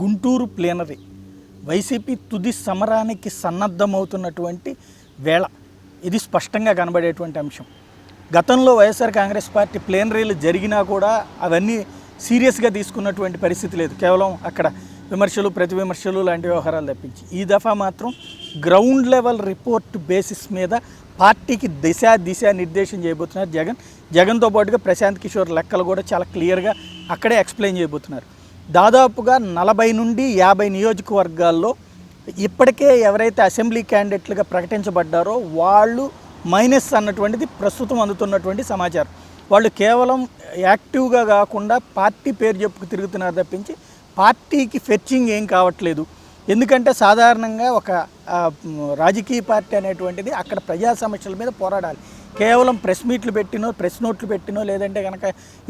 Guntur plenary YCP తుది సమరానికి సన్నద్ధమవుతున్నటువంటి వేళ. ఇది స్పష్టంగా కనబడేటువంటి అంశం. గతంలో వైఎస్ఆర్ కాంగ్రెస్ పార్టీ ప్లేనరీలు జరిగినా కూడా అవన్నీ సీరియస్గా తీసుకున్నటువంటి పరిస్థితి లేదు. కేవలం అక్కడ విమర్శలు ప్రతి విమర్శలు లాంటి వ్యవహారాలు తప్పించి. ఈ దఫా మాత్రం గ్రౌండ్ లెవెల్ రిపోర్ట్ బేసిస్ మీద పార్టీకి దిశ దిశ నిర్దేశం చేయబోతున్నారు జగన్. జగన్తో పాటుగా ప్రశాంత్ కిషోర్ లెక్కలు కూడా చాలా క్లియర్గా అక్కడే ఎక్స్ప్లెయిన్ చేయబోతున్నారు. దాదాపుగా నలభై నుండి యాభై నియోజకవర్గాల్లో ఇప్పటికే ఎవరైతే అసెంబ్లీ క్యాండిడేట్లుగా ప్రకటించబడ్డారో వాళ్ళు మైనస్ అన్నటువంటిది ప్రస్తుతం అందుతున్నటువంటి సమాచారం. వాళ్ళు కేవలం యాక్టివ్గా కాకుండా పార్టీ పేరు చెప్పుకు తిరుగుతున్నారు తప్పించి పార్టీకి ఫెచ్చింగ్ ఏం కావట్లేదు. ఎందుకంటే సాధారణంగా ఒక రాజకీయ పార్టీ అనేటువంటిది అక్కడ ప్రజా సమస్యల మీద పోరాడాలి. కేవలం ప్రెస్ మీట్లు పెట్టినో ప్రెస్ నోట్లు పెట్టినో లేదంటే కనుక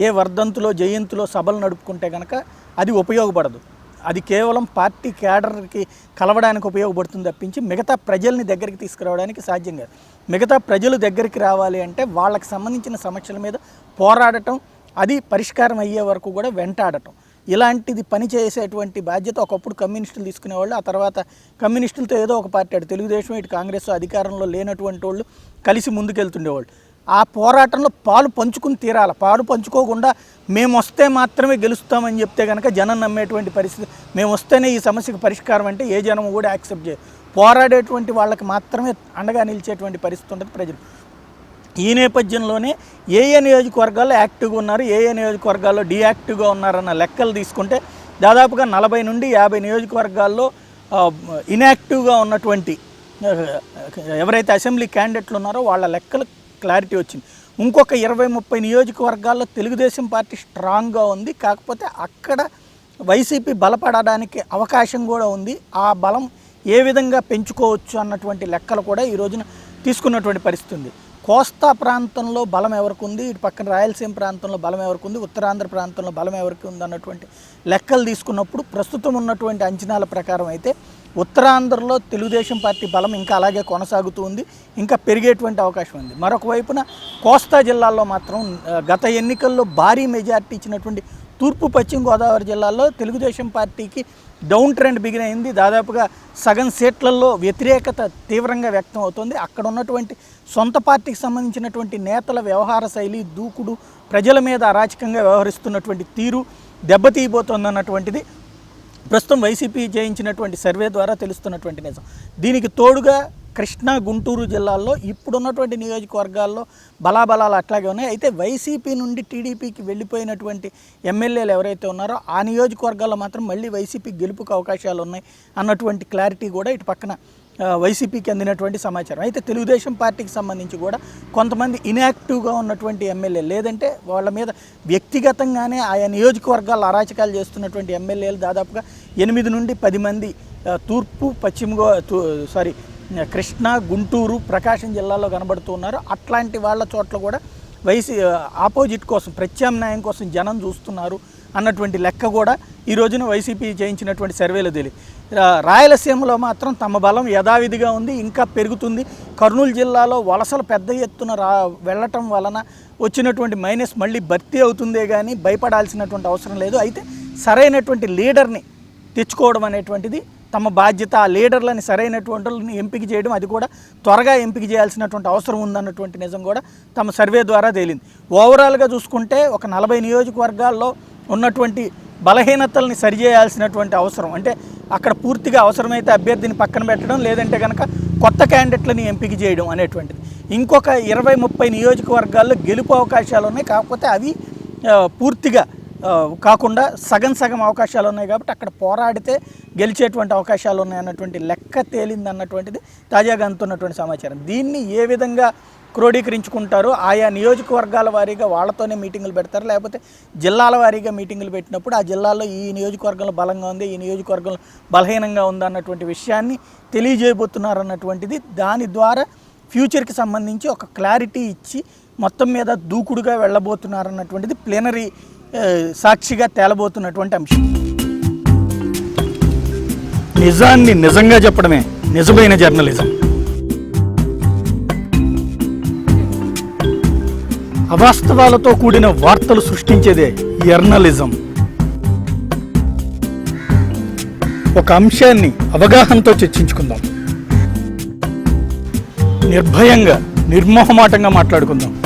ఏ వర్ధంతులో జయంతిలో సభలు నడుపుకుంటే కనుక అది ఉపయోగపడదు. అది కేవలం పార్టీ క్యాడర్కి కలవడానికి ఉపయోగపడుతుంది తప్పించి మిగతా ప్రజల్ని దగ్గరికి తీసుకురావడానికి సాధ్యం కాదు. మిగతా ప్రజలు దగ్గరికి రావాలి అంటే వాళ్ళకి సంబంధించిన సమస్యల మీద పోరాడటం అది పరిష్కారం అయ్యే వరకు కూడా వెంటాడటం. ఇలాంటిది పని చేసేటువంటి బాధ్యత ఒకప్పుడు కమ్యూనిస్టులు తీసుకునేవాళ్ళు ఆ తర్వాత కమ్యూనిస్టులతో ఏదో ఒక పార్టీ ఆడు. తెలుగుదేశం ఇటు కాంగ్రెస్ అధికారంలో లేనటువంటి వాళ్ళు కలిసి ముందుకెళ్తుండేవాళ్ళు. ఆ పోరాటంలో పాలు పంచుకుని తీరాలి. పాలు పంచుకోకుండా మేము వస్తే మాత్రమే గెలుస్తామని చెప్తే కనుక జనం నమ్మేటువంటి పరిస్థితి. మేము వస్తేనే ఈ సమస్యకు పరిష్కారం అంటే ఏ జనం కూడా యాక్సెప్ట్ చేయరు పోరాడేటువంటి వాళ్ళకి మాత్రమే అండగా నిలిచేటువంటి పరిస్థితి ఉంటుంది ప్రజలు. ఈ నేపథ్యంలోనే ఏ ఏ నియోజకవర్గాల్లో యాక్టివ్గా ఉన్నారు ఏ ఏ నియోజకవర్గాల్లో డీయాక్టివ్గా ఉన్నారన్న లెక్కలు తీసుకుంటే దాదాపుగా నలభై నుండి యాభై నియోజకవర్గాల్లో ఇన్యాక్టివ్గా ఉన్నటువంటి ఎవరైతే అసెంబ్లీ క్యాండిడేట్లు ఉన్నారో వాళ్ళ లెక్కలు క్లారిటీ వచ్చింది. ఇంకొక ఇరవై ముప్పై నియోజకవర్గాల్లో తెలుగుదేశం పార్టీ స్ట్రాంగ్గా ఉంది. కాకపోతే అక్కడ వైసీపీ బలపడడానికి అవకాశం కూడా ఉంది. ఆ బలం ఏ విధంగా పెంచుకోవచ్చు అన్నటువంటి లెక్కలు కూడా ఈ రోజున తీసుకున్నటువంటి పరిస్థితి ఉంది. కోస్తా ప్రాంతంలో బలం ఎవరికి ఉంది ఇటు పక్కన రాయలసీమ ప్రాంతంలో బలం ఎవరికి ఉంది ఉత్తరాంధ్ర ప్రాంతంలో బలం ఎవరికి ఉంది అన్నటువంటి లెక్కలు తీసుకున్నప్పుడు ప్రస్తుతం ఉన్నటువంటి అంచనాల ప్రకారం అయితే ఉత్తరాంధ్రలో తెలుగుదేశం పార్టీ బలం ఇంకా అలాగే కొనసాగుతూ ఉంది. ఇంకా పెరిగేటువంటి అవకాశం ఉంది. మరొక వైపున కోస్తా జిల్లాల్లో మాత్రం గత ఎన్నికల్లో భారీ మెజార్టీ ఇచ్చినటువంటి తూర్పు పశ్చిమ గోదావరి జిల్లాల్లో తెలుగుదేశం పార్టీకి డౌన్ ట్రెండ్ బిగిన్ అయింది. దాదాపుగా సగం సీట్లలో వ్యతిరేకత తీవ్రంగా వ్యక్తం అవుతుంది. అక్కడ ఉన్నటువంటి సొంత పార్టీకి సంబంధించినటువంటి నేతల వ్యవహార శైలి దూకుడు ప్రజల మీద అరాచకంగా వ్యవహరిస్తున్నటువంటి తీరు దెబ్బతీయబోతోందన్నటువంటిది ప్రస్తుతం వైసీపీ చేయించినటువంటి సర్వే ద్వారా తెలుస్తున్నటువంటి నిజం. దీనికి తోడుగా కృష్ణా గుంటూరు జిల్లాల్లో ఇప్పుడున్నటువంటి నియోజకవర్గాల్లో బలాబలాలు అట్లాగే ఉన్నాయి. అయితే వైసీపీ నుండి టీడీపీకి వెళ్ళిపోయినటువంటి ఎమ్మెల్యేలు ఎవరైతే ఉన్నారో ఆ నియోజకవర్గాల్లో మాత్రం మళ్ళీ వైసీపీ గెలుపుకు అవకాశాలు ఉన్నాయి అన్నటువంటి క్లారిటీ కూడా ఇటు పక్కన వైసీపీకి అందినటువంటి సమాచారం. అయితే తెలుగుదేశం పార్టీకి సంబంధించి కూడా కొంతమంది ఇన్యాక్టివ్గా ఉన్నటువంటి ఎమ్మెల్యే లేదంటే వాళ్ళ మీద వ్యక్తిగతంగానే ఆయా నియోజకవర్గాలు అరాచకాలు చేస్తున్నటువంటి ఎమ్మెల్యేలు దాదాపుగా ఎనిమిది నుండి పది మంది తూర్పు పశ్చిమ గో తూ- సారీ కృష్ణా గుంటూరు ప్రకాశం జిల్లాలో కనబడుతూ ఉన్నారు. అట్లాంటి వాళ్ళ చోట్ల కూడా వైసీ ఆపోజిట్ కోసం ప్రత్యామ్నాయం కోసం జనం చూస్తున్నారు అన్నటువంటి లెక్క కూడా ఈ రోజున వైసీపీ చేయించినటువంటి సర్వేలో తెలియదు. రాయలసీమలో మాత్రం తమ బలం యథావిధిగా ఉంది ఇంకా పెరుగుతుంది. కర్నూలు జిల్లాలో వలసలు పెద్ద ఎత్తున రా వెళ్ళటం వలన వచ్చినటువంటి మైనస్ మళ్ళీ భర్తీ అవుతుందే కానీ భయపడాల్సినటువంటి అవసరం లేదు. అయితే సరైనటువంటి లీడర్ని తెచ్చుకోవడం అనేటువంటిది తమ బాధ్యత ఆ లీడర్లని సరైనటువంటి వాళ్ళని ఎంపిక చేయడం అది కూడా త్వరగా ఎంపిక చేయాల్సినటువంటి అవసరం ఉందన్నటువంటి నిజం కూడా తమ సర్వే ద్వారా తేలింది. ఓవరాల్గా చూసుకుంటే ఒక నలభై నియోజకవర్గాల్లో ఉన్నటువంటి బలహీనతల్ని సరిచేయాల్సినటువంటి అవసరం. అంటే అక్కడ పూర్తిగా అవసరమైతే అభ్యర్థిని పక్కన పెట్టడం లేదంటే కనుక కొత్త క్యాండిడేట్లని ఎంపిక చేయడం అనేటువంటిది. ఇంకొక ఇరవై ముప్పై నియోజకవర్గాల్లో గెలుపు అవకాశాలు ఉన్నాయి. కాకపోతే అవి పూర్తిగా కాకుండా సగం సగం అవకాశాలు ఉన్నాయి కాబట్టి అక్కడ పోరాడితే గెలిచేటువంటి అవకాశాలు ఉన్నాయి అన్నటువంటి లెక్క తేలింది అన్నటువంటిది తాజాగా అందుతున్నటువంటి సమాచారం. దీన్ని ఏ విధంగా క్రోడీకరించుకుంటారు ఆయా నియోజకవర్గాల వారీగా వాళ్ళతోనే మీటింగులు పెడతారు లేకపోతే జిల్లాల వారీగా మీటింగులు పెట్టినప్పుడు ఆ జిల్లాలో ఈ నియోజకవర్గంలో బలంగా ఉంది ఈ నియోజకవర్గంలో బలహీనంగా ఉంది అన్నటువంటి విషయాన్ని తెలియజేయబోతున్నారు అన్నటువంటిది దాని ద్వారా ఫ్యూచర్కి సంబంధించి ఒక క్లారిటీ ఇచ్చి మొత్తం మీద దూకుడుగా వెళ్ళబోతున్నారు అన్నటువంటిది ప్లేనరీ సాక్షిగా తేలబోతున్నటువంటి అంశం. నిజాన్ని నిజంగా చెప్పడమే నిజమైన జర్నలిజం. అవాస్తవాలతో కూడిన వార్తలు సృష్టించేదే జర్నలిజం. ఒక అంశాన్ని అవగాహనతో చర్చించుకుందాం. నిర్భయంగా నిర్మోహమాటంగా మాట్లాడుకుందాం.